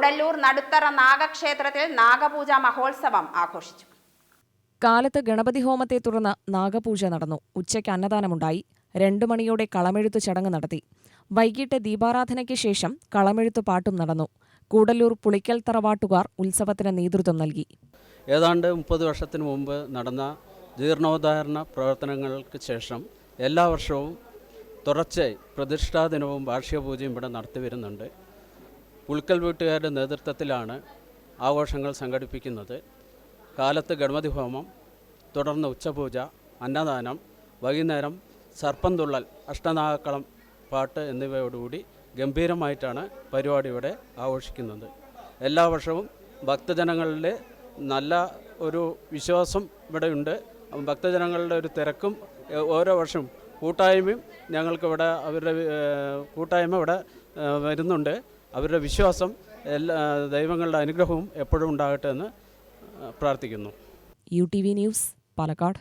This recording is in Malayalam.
കൂടല്ലൂർ നടുത്തറ നാഗക്ഷേത്രത്തിൽ നാഗപൂജ മഹോത്സവം ആഘോഷിച്ചു. കാലത്ത് ഗണപതി ഹോമത്തെ തുടർന്ന് നാഗപൂജ നടന്നു. ഉച്ചയ്ക്ക് അന്നദാനമുണ്ടായി. രണ്ടു മണിയോടെ കളമെഴുത്തു ചടങ്ങ് നടത്തി. വൈകിട്ട് ദീപാരാധനയ്ക്ക് ശേഷം കളമെഴുത്തു പാട്ടും നടന്നു. കൂടല്ലൂർ പുളിക്കൽ തറവാട്ടുകാർ ഉത്സവത്തിന് നേതൃത്വം നൽകി. ഏതാണ്ട് മുപ്പത് വർഷത്തിന് മുമ്പ് നടന്ന ജീർണോദ്ധാരണ പ്രവർത്തനങ്ങൾക്ക് ശേഷം എല്ലാ വർഷവും തുടർച്ചയായി പ്രതിഷ്ഠാ ദിനവും വാർഷിക പൂജയും ഇവിടെ നടത്തി വരുന്നുണ്ട്. പുൽക്കൽ വീട്ടുകാരുടെ നേതൃത്വത്തിലാണ് ആഘോഷങ്ങൾ സംഘടിപ്പിക്കുന്നത്. കാലത്ത് ഗണപതി ഹോമം തുടർന്ന് ഉച്ചപൂജ അന്നദാനം വൈകുന്നേരം സർപ്പന്തുള്ളൽ അഷ്ടനാഗക്കളം പാട്ട് എന്നിവയോടുകൂടി ഗംഭീരമായിട്ടാണ് പരിപാടി ഇവിടെ ആഘോഷിക്കുന്നത്. എല്ലാ വർഷവും ഭക്തജനങ്ങളുടെ നല്ല ഒരു വിശ്വാസം ഇവിടെയുണ്ട് ഭക്തജനങ്ങളുടെ ഒരു തിരക്കും ഓരോ വർഷവും കൂട്ടായ്മയും ഞങ്ങൾക്കിവിടെ അവരുടെ കൂട്ടായ്മ ഇവിടെ വരുന്നുണ്ട്. അവരുടെ വിശ്വാസം എല്ലാ ദൈവങ്ങളുടെ അനുഗ്രഹവും എപ്പോഴും ഉണ്ടാകട്ടെ എന്ന് പ്രാർത്ഥിക്കുന്നു. U T V news Palakkad.